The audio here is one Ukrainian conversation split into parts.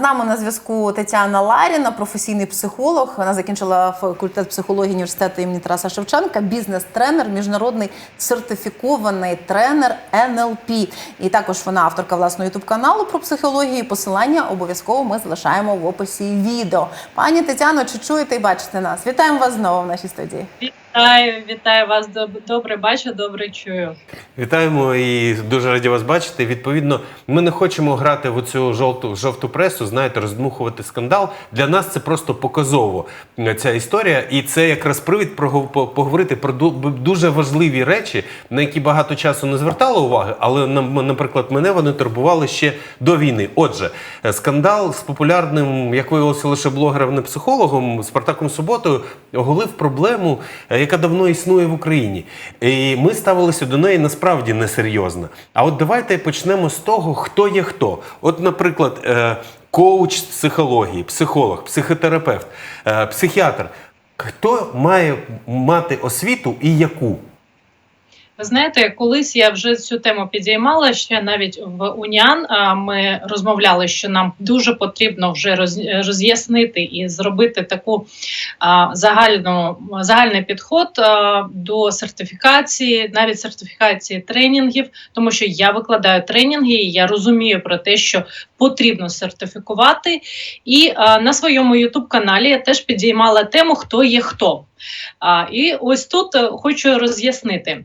Нами на зв'язку Тетяна Ларіна, професійний психолог. Вона закінчила факультет психології університету імені Тараса Шевченка, бізнес-тренер, міжнародний сертифікований тренер НЛП. І також вона авторка власного ютуб каналу про психологію. Посилання обов'язково ми залишаємо в описі відео. Пані Тетяно, чи чуєте і бачите нас? Вітаємо вас знову в нашій студії. Вітаю, вітаю вас. Доб- Добре бачу, добре чую. Вітаємо і дуже раді вас бачити. Відповідно, ми не хочемо грати в цю жовту жовту пресу, знаєте, роздмухувати скандал. Для нас це просто показово е, ця історія, і це якраз привід поговорити про ду- дуже важливі речі, на які багато часу не звертало уваги, але наприклад, мене вони турбували ще до війни. Отже, е, скандал з популярним, як виявилося, лише блогером, не психологом Спартаком Суботою оголив проблему, е, яка давно існує в Україні. І ми ставилися до неї насправді несерйозно. А от давайте почнемо з того, хто є хто. От, наприклад, е, коуч психології, психолог, психотерапевт, е, психіатр. Хто має мати освіту і яку? Ви знаєте, колись я вже цю тему підіймала ще навіть в Уніан. Ми розмовляли, що нам дуже потрібно вже роз'яснити і зробити таку загальну загальний підход до сертифікації, навіть сертифікації тренінгів, тому що я викладаю тренінги, і я розумію про те, що потрібно сертифікувати. І на своєму youtube каналі я теж підіймала тему, хто є хто. А, і ось тут е, хочу роз'яснити: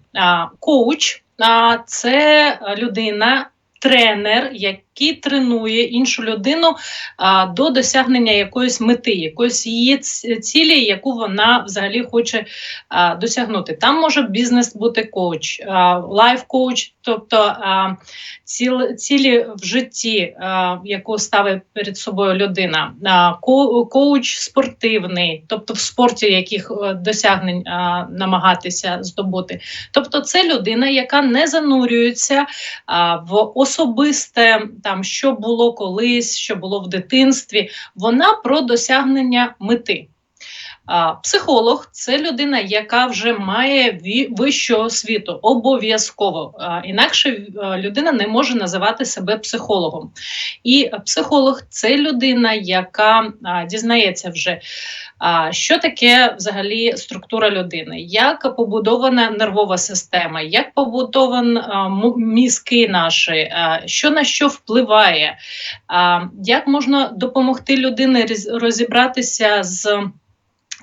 коуч а, це людина. Тренер, який тренує іншу людину а, до досягнення якоїсь мети, якоїсь її цілі, яку вона взагалі хоче а, досягнути. Там може бізнес бути коуч, а, лайф-коуч, тобто а, ціл, цілі в житті, а, яку ставить перед собою людина, а, ко- коуч спортивний, тобто в спорті яких е, досягнень а, намагатися здобути. Тобто, це людина, яка не занурюється а, в особисте, там що було колись, що було в дитинстві. Вона про досягнення мети. Психолог це людина, яка вже має вищу освіту, обов'язково. Інакше людина не може називати себе психологом. І психолог це людина, яка дізнається вже, що таке взагалі структура людини, як побудована нервова система, як побудовані мізки наші, що на що впливає, як можна допомогти людині розібратися з.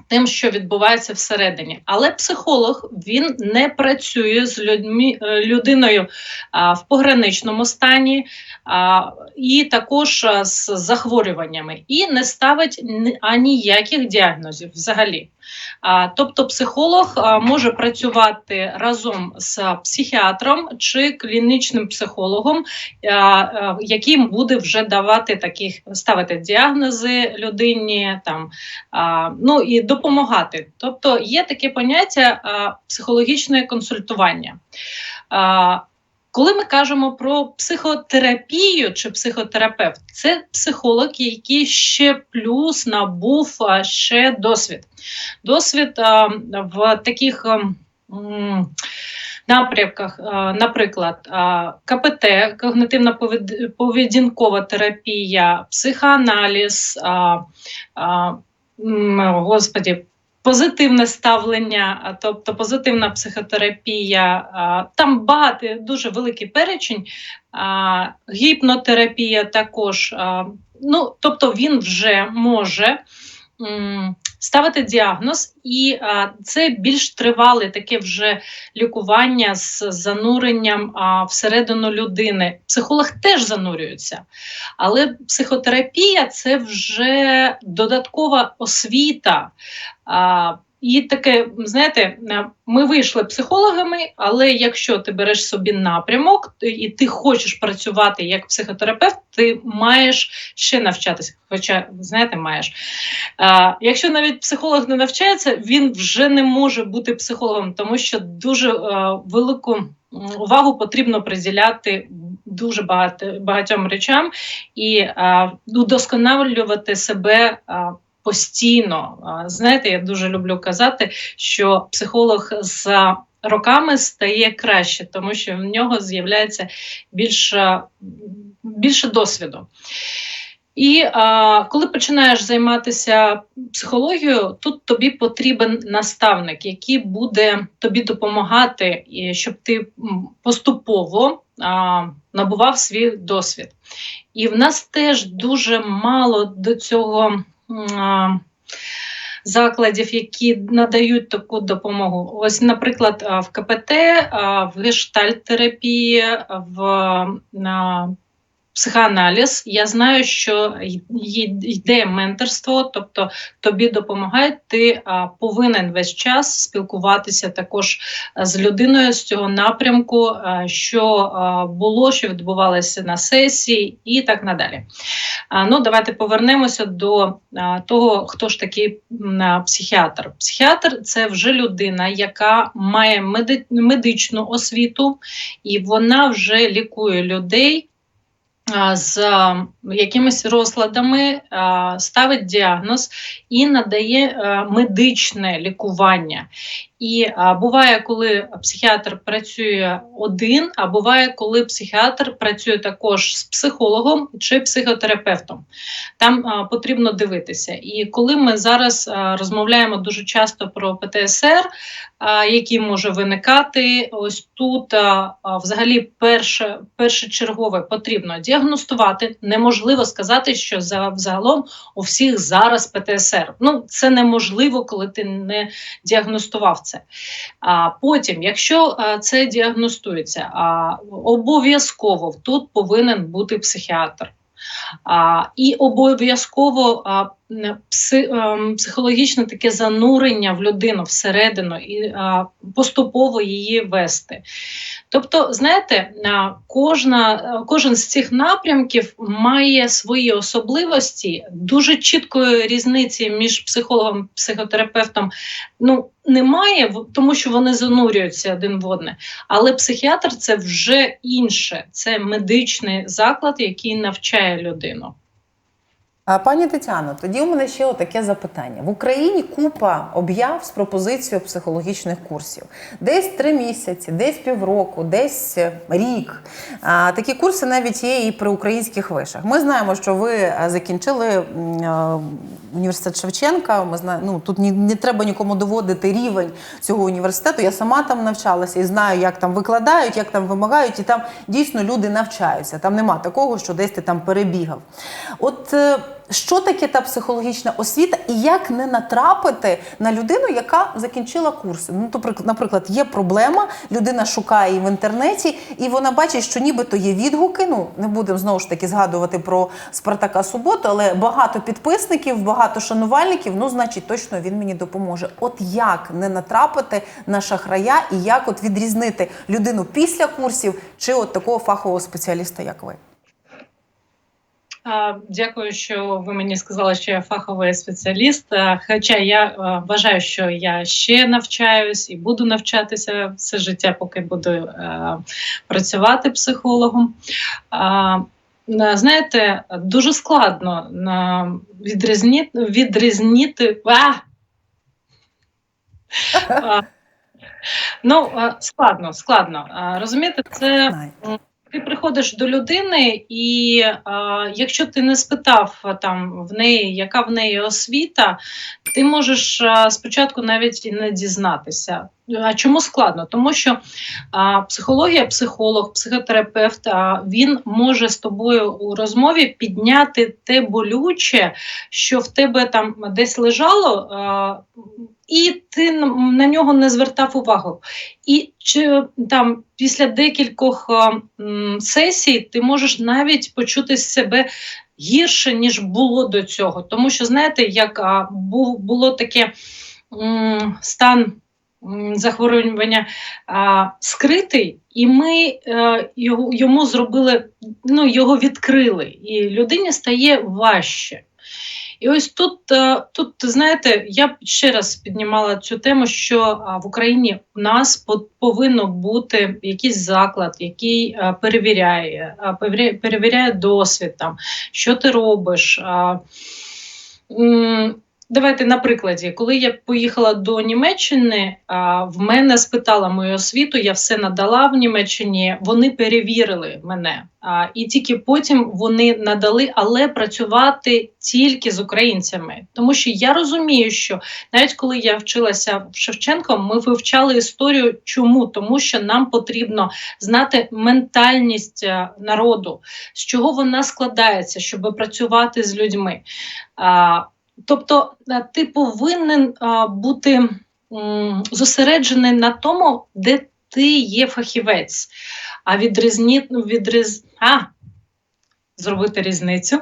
Тим, що відбувається всередині, але психолог він не працює з людьми е, людиною а, в пограничному стані і також з захворюваннями, і не ставить ні- аніяких діагнозів взагалі. Тобто, психолог а, може працювати разом з психіатром чи клінічним психологом, а, яким буде вже давати таких ставити діагнози людині там ну і допомагати. Тобто є таке поняття психологічне консультування. Коли ми кажемо про психотерапію чи психотерапевт, це психолог, який ще плюс набув ще досвід. Досвід в таких. Напрямках, наприклад, КПТ, когнитивна поведінкова терапія, психоаналіз, господі, позитивне ставлення, тобто позитивна психотерапія. Там багато, дуже великий перечень, гіпнотерапія також. Ну, тобто він вже може ставити діагноз, і це більш тривале таке вже лікування з зануренням а, всередину людини. Психолог теж занурюється, але психотерапія це вже додаткова освіта. А, і таке, знаєте, е, ми вийшли психологами, але якщо ти береш собі напрямок і ти хочеш працювати як психотерапевт, ти маєш ще навчатися. Хоча, знаєте, маєш. А, якщо навіть психолог не навчається, він вже не може бути психологом, тому що дуже е, велику увагу потрібно приділяти дуже багато, багатьом речам і е, удосконалювати себе. е, Постійно знаєте, я дуже люблю казати, що психолог з роками стає краще, тому що в нього з'являється більше, більше досвіду. І а, коли починаєш займатися психологією, тут тобі потрібен наставник, який буде тобі допомагати, щоб ти поступово а, набував свій досвід. І в нас теж дуже мало до цього. Закладів, які надають таку допомогу. Ось, наприклад, в КПТ, в гештальт-терапії, в психоаналіз. Я знаю, що йде менторство, тобто тобі допомагають, ти повинен весь час спілкуватися також з людиною з цього напрямку, а, що а, було, що відбувалося на сесії, і так надалі. Ну, давайте повернемося до того, хто ж такий психіатр. Психіатр це вже людина, яка має меди- медичну освіту, і вона вже лікує людей з якимись розладами, ставить діагноз і надає медичне лікування. І а, буває, коли психіатр працює один, а буває, коли психіатр працює також з психологом чи психотерапевтом. Там а, потрібно дивитися. І коли ми зараз а, розмовляємо дуже часто про ПТСР, а, який може виникати, ось тут а, а, взагалі перше, першочергове потрібно діагностувати. Неможливо сказати, що за взагалом у всіх зараз ПТСР. Ну це неможливо, коли ти не діагностував це. А потім, якщо це діагностується, обов'язково тут повинен бути психіатр. А, і обов'язково психологічне таке занурення в людину всередину і поступово її вести. Тобто, знаєте, кожна, кожен з цих напрямків має свої особливості, дуже чіткої різниці між психологом психотерапевтом ну, немає, тому що вони занурюються один в одне. Але психіатр це вже інше, це медичний заклад, який навчає людину. Пані Тетяно, тоді у мене ще таке запитання. В Україні купа об'яв з пропозицією психологічних курсів. Десь три місяці, десь півроку, десь е, рік. А, Такі курси навіть є і при українських вишах. Ми знаємо, що ви е, закінчили е, університет Шевченка. Ми знаємо, ну тут ні, не треба нікому доводити рівень цього університету. Я сама там навчалася і знаю, як там викладають, як там вимагають, і там дійсно люди навчаються. Там нема такого, що десь ти там перебігав. От е, що таке та психологічна освіта, і як не натрапити на людину, яка закінчила курси? Ну, то, прик- наприклад, є проблема, людина шукає її в інтернеті, і вона бачить, що нібито є відгуки. Ну не будемо знову ж таки згадувати про Спартака Суботу, але багато підписників, багато шанувальників. Ну, значить, точно він мені допоможе. От як не натрапити на шахрая, і як от відрізнити людину після курсів чи от такого фахового спеціаліста, як ви? Дякую, що ви мені сказали, що я фаховий спеціаліст. Хоча я вважаю, що я ще навчаюсь і буду навчатися все життя, поки буду працювати психологом. Знаєте, дуже складно відрізніти! А, Ну, складно, складно. Розумієте, це. Ти приходиш до людини, і а, якщо ти не спитав там в неї, яка в неї освіта, ти можеш а, спочатку навіть і не дізнатися. А чому складно? Тому що а, психологія, психолог, психотерапевт, а, він може з тобою у розмові підняти те болюче, що в тебе там десь лежало, а, і ти на нього не звертав увагу. І чи там після декількох м, сесій ти можеш навіть почути себе гірше, ніж було до цього. Тому що, знаєте, як а, був, було таке м, стан захворювання а, скритий, і ми е, його, йому зробили, ну, його відкрили, і людині стає важче. І ось тут, е, тут знаєте, я б ще раз піднімала цю тему, що в Україні у нас повинно бути якийсь заклад, який перевіряє, перевіряє, перевіряє досвід, там, що ти робиш. Давайте на прикладі, коли я поїхала до Німеччини, в мене спитала мою освіту, я все надала в Німеччині. Вони перевірили мене, а, і тільки потім вони надали, але працювати тільки з українцями. Тому що я розумію, що навіть коли я вчилася в Шевченко, ми вивчали історію. Чому? Тому що нам потрібно знати ментальність е, народу, з чого вона складається, щоб працювати з людьми. Тобто, е, ти повинен бути зосереджений на тому, де ти є фахівець, а відрізні, відриз... а, зробити різницю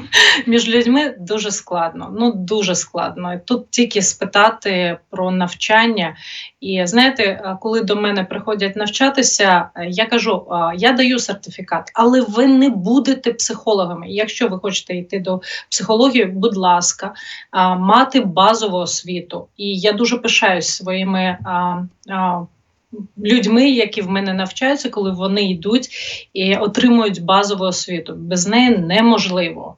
між людьми дуже складно. Ну дуже складно. Тут тільки спитати про навчання. І знаєте, е, коли до мене приходять навчатися, е, я кажу: я даю сертифікат, але ви не будете психологами. Якщо ви хочете йти до психології, будь ласка, мати базову освіту. І я дуже пишаюсь своїми. Людьми, які в мене навчаються, коли вони йдуть і отримують базову освіту. Без неї неможливо.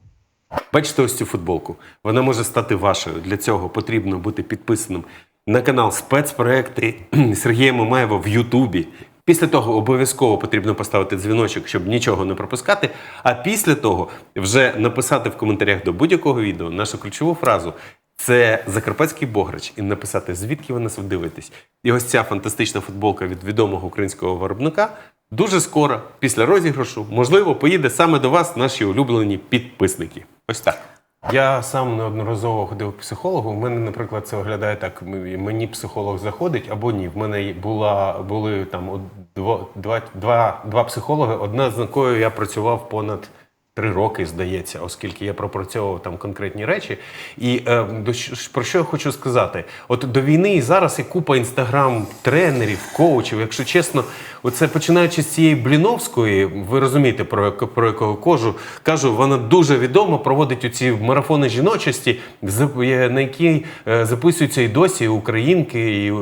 Бачите ось цю футболку. Вона може стати вашою. Для цього потрібно бути підписаним на канал спецпроекти Сергія Мамаєва в Ютубі. Після того обов'язково потрібно поставити дзвіночок, щоб нічого не пропускати. А після того вже написати в коментарях до будь-якого відео нашу ключову фразу. Це Закарпатський Бограч, і написати, звідки ви нас дивитесь. І ось ця фантастична футболка від відомого українського виробника дуже скоро, після розіграшу, можливо, поїде саме до вас наші улюблені підписники. Ось так. Я сам неодноразово ходив психологу. У мене, наприклад, це виглядає так: мені психолог заходить або ні. В мене була були там два, два, два психологи, одна з якою я працював понад. Три роки, здається, оскільки я пропрацьовував там конкретні речі. І е, до про що я хочу сказати? От до війни і зараз є купа інстаграм-тренерів, коучів. Якщо чесно, оце починаючи з цієї Бліновської, ви розумієте, про, про якого кожу кажу, вона дуже відома, проводить оці марафони жіночості, на які е, записуються і досі українки, і,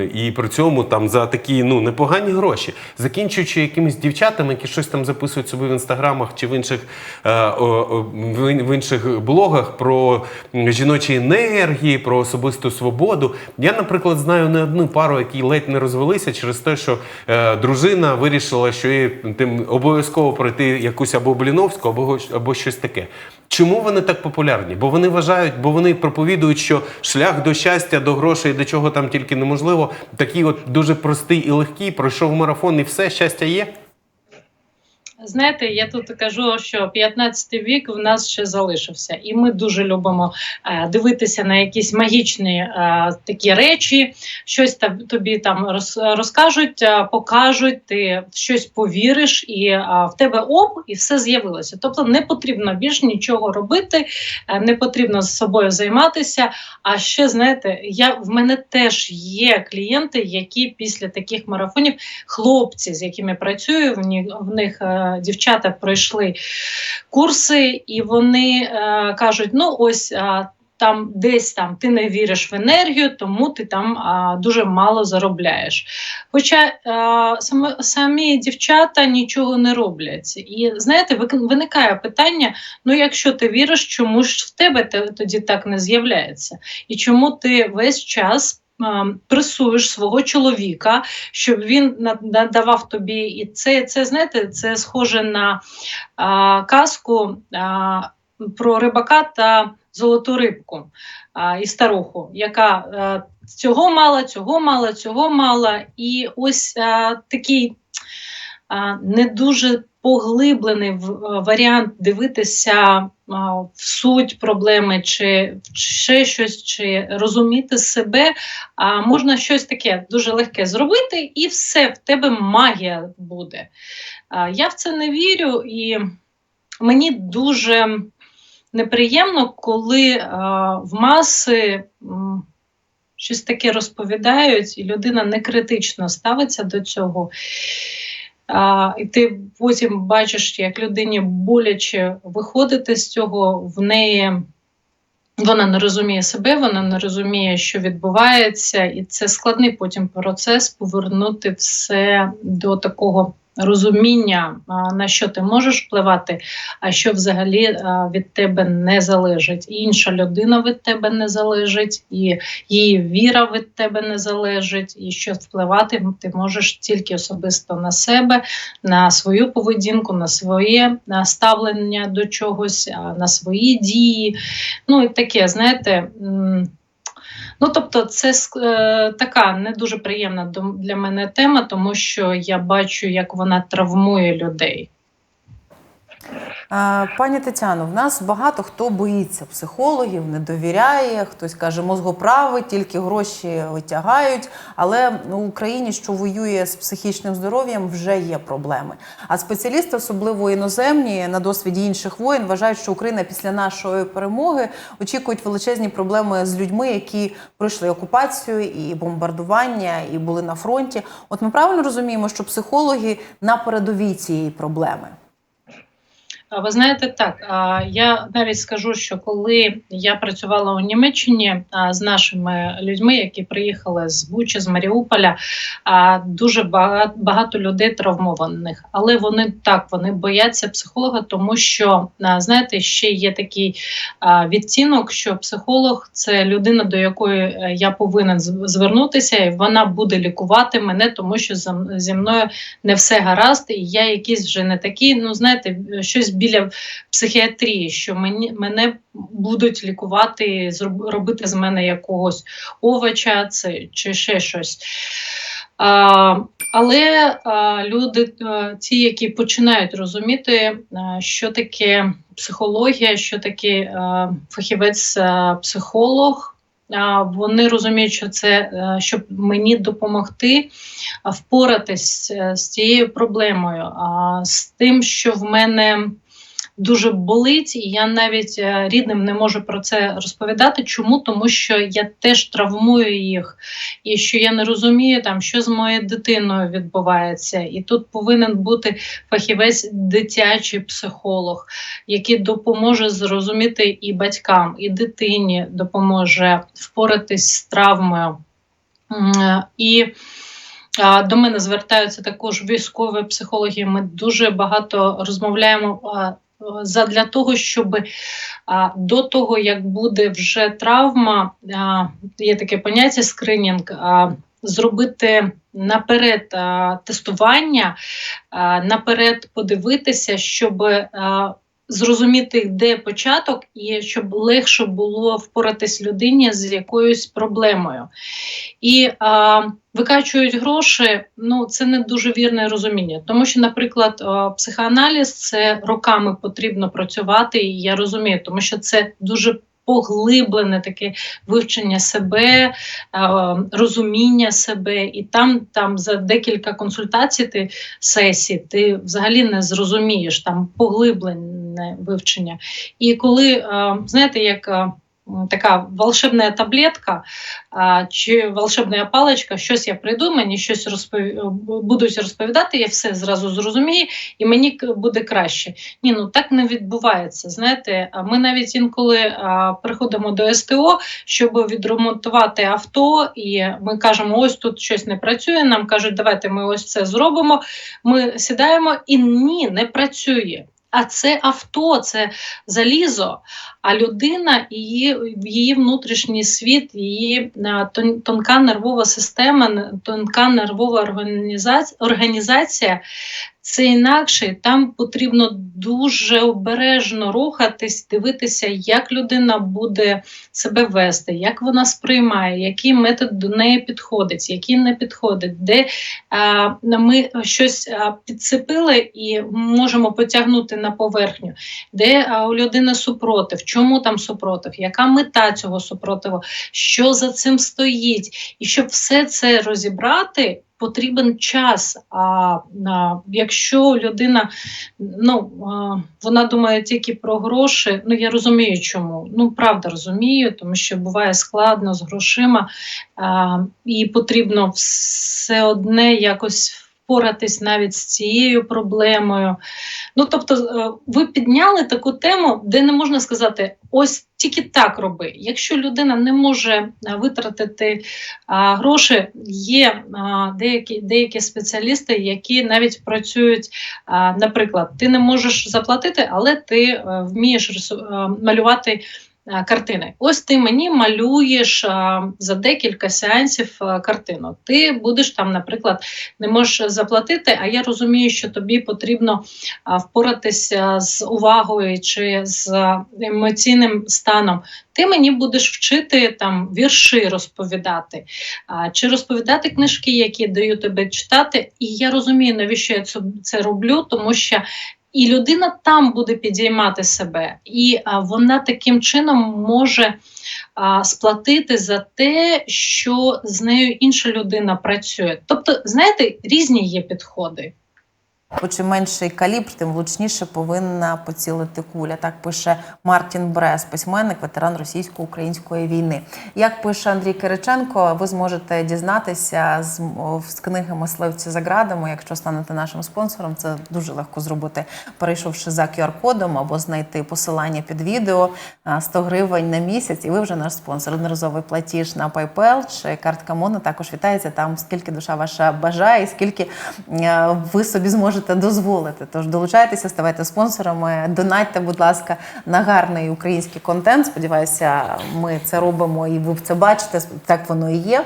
е, і при цьому там за такі ну непогані гроші, закінчуючи якимись дівчатами, які щось там записують собі в інстаграмах чи в інших в інших блогах про жіночі енергії, про особисту свободу. Я, наприклад, знаю не одну пару, які ледь не розвелися через те, що е, дружина вирішила, що їй тим обов'язково пройти якусь або Бліновську, або, або щось таке. Чому вони так популярні? Бо вони вважають, бо вони проповідують, що шлях до щастя, до грошей, до чого там тільки неможливо, такий от дуже простий і легкий, пройшов марафон і все, щастя є. Знаєте, я тут кажу, що 15 вік в нас ще залишився, і ми дуже любимо е, дивитися на якісь магічні е, такі речі, щось там тобі там роз, розкажуть, е, покажуть, ти щось повіриш, і е, в тебе оп, і все з'явилося. Тобто не потрібно більш нічого робити, е, не потрібно з собою займатися. А ще знаєте, я в мене теж є клієнти, які після таких марафонів, хлопці, з якими працюю, в них, в них е, дівчата пройшли курси, і вони е, кажуть: ну ось. там десь там ти не віриш в енергію, тому ти там а, дуже мало заробляєш. Хоча а, саме, самі дівчата нічого не роблять. І знаєте, виникає питання: ну якщо ти віриш, чому ж в тебе тоді так не з'являється? І чому ти весь час пресуєш свого чоловіка, щоб він на- надавав тобі і це, це знаєте, це схоже на а, казку а, про рибака та золоту рибку а, і старуху, яка а, цього мала, цього мала, цього мала. І ось а, такий а, не дуже поглиблений варіант дивитися в суть проблеми, чи ще щось, чи розуміти себе. А можна щось таке дуже легке зробити, і все, в тебе магія буде. Я в це не вірю, і мені дуже неприємно, коли в маси щось таке розповідають, і людина не критично ставиться до цього. А, і ти потім бачиш, як людині боляче виходити з цього, в неї вона не розуміє себе, вона не розуміє, що відбувається, і це складний потім процес повернути все до такого розуміння, на що ти можеш впливати, а що взагалі від тебе не залежить. І інша людина від тебе не залежить, і її віра від тебе не залежить, і що впливати ти можеш тільки особисто на себе, на свою поведінку, на своє ставлення до чогось, на свої дії. Ну і таке, знаєте. Ну, тобто, це е, така не дуже приємна для мене тема, тому що я бачу, як вона травмує людей. Пані Тетяно, в нас багато хто боїться психологів, не довіряє. Хтось каже, мозгоправи, тільки гроші витягають. Але в Україні, що воює з психічним здоров'ям, вже є проблеми. А спеціалісти, особливо іноземні, на досвіді інших воєн, вважають, що Україна після нашої перемоги очікують величезні проблеми з людьми, які пройшли окупацію і бомбардування, і були на фронті. От ми правильно розуміємо, що психологи на передовій цієї проблеми. Ви знаєте, так я навіть скажу, що коли я працювала у Німеччині з нашими людьми, які приїхали з Бучі, з Маріуполя, дуже багато, людей травмованих, але вони так вони бояться психолога, тому що знаєте, ще є такий а, відтінок, що психолог це людина, до якої е, я повинен звернутися, і вона буде лікувати мене, тому що зі мною не все гаразд, і я якийсь вже не такий. Ну знаєте, щось біля психіатрії, що мені мене будуть лікувати, робити з мене якогось овоча, це чи ще щось. А, але а, люди, а, ті, які починають розуміти, а, що таке психологія, що таке а, фахівець психолог. Вони розуміють, що це щоб мені допомогти впоратись е, з цією проблемою, з тим, що в мене дуже болить, і я навіть е, рідним не можу про це розповідати. Чому? Тому що я теж травмую їх, і що я не розумію, там, що з моєю дитиною відбувається. І тут повинен бути фахівець, дитячий психолог, який допоможе зрозуміти і батькам, і дитині допоможе впоратись з травмою. Е, І до мене звертаються також військові психологи. Ми дуже багато розмовляємо задля того, щоб до того, як буде вже травма, є таке поняття скринінг. Зробити наперед тестування, наперед подивитися, щоб зрозуміти, де початок, і щоб легше було впоратись людині з якоюсь проблемою. І а, викачують гроші, ну це не дуже вірне розуміння. Тому що, наприклад, психоаналіз це роками потрібно працювати, і я розумію, тому що це дуже поглиблене таке вивчення себе, розуміння себе, і там, там за декілька консультацій ти сесій ти взагалі не зрозумієш там поглиблене вивчення. І коли знаєте, як. Така волшебна таблетка чи волшебна паличка, щось я прийду, мені щось розпові... будуть розповідати, я все зразу зрозумію, і мені буде краще. Ні, ну так не відбувається. Знаєте, ми навіть інколи приходимо до СТО, щоб відремонтувати авто, і ми кажемо, ось тут щось не працює. Нам кажуть, давайте ми ось це зробимо. Ми сідаємо і ні, не працює. А це авто, це залізо. А людина, її, її внутрішній світ, її тонка нервова система, тонка нервова організація, організація це інакше. Там потрібно дуже обережно рухатись, дивитися, як людина буде себе вести, як вона сприймає, який метод до неї підходить, який не підходить, де а, ми щось підцепили і можемо потягнути на поверхню, де а, у людини супротив, чому там супротив, яка мета цього супротиву, що за цим стоїть, і щоб все це розібрати. Потрібен час. А, якщо людина ну вона думає тільки про гроші, ну я розумію, чому. Ну правда розумію, тому що буває складно з грошима, і потрібно все одне якось впоратись навіть з цією проблемою. Ну тобто, е, ви підняли таку тему, де не можна сказати, ось тільки так роби. Якщо людина не може е, витратити а, гроші, є а, деякі, деякі спеціалісти, які навіть працюють. А, наприклад, ти не можеш заплатити, але ти е, вмієш е, малювати. Е, Картини, ось ти мені малюєш за декілька сеансів картину. Ти будеш там, наприклад, не можеш заплатити, а я розумію, що тобі потрібно впоратися з увагою чи з емоційним станом. Ти мені будеш вчити там вірші розповідати, чи розповідати книжки, які даю тебе читати. І я розумію, навіщо я це роблю, тому що. І людина там буде підіймати себе, і а, вона таким чином може а, сплатити за те, що з нею інша людина працює. Тобто, знаєте, різні є підходи. Бо чим менший калібр, тим влучніше повинна поцілити куля. Так пише Мартін Брес, письменник, ветеран російсько-української війни. Як пише Андрій Кириченко, ви зможете дізнатися з, з книги Мисливці за ґрадами, якщо станете нашим спонсором. Це дуже легко зробити, перейшовши за QR-кодом або знайти посилання під відео а, 100 гривень на місяць, і ви вже наш спонсор. Одноразовий платіж на PayPal чи картка Моно також вітається там, скільки душа ваша бажає, скільки ви собі зможете дозволити. Тож долучайтеся, ставайте спонсорами, донатьте, будь ласка, на гарний український контент. Сподіваюся, ми це робимо і ви це бачите. Так воно і є.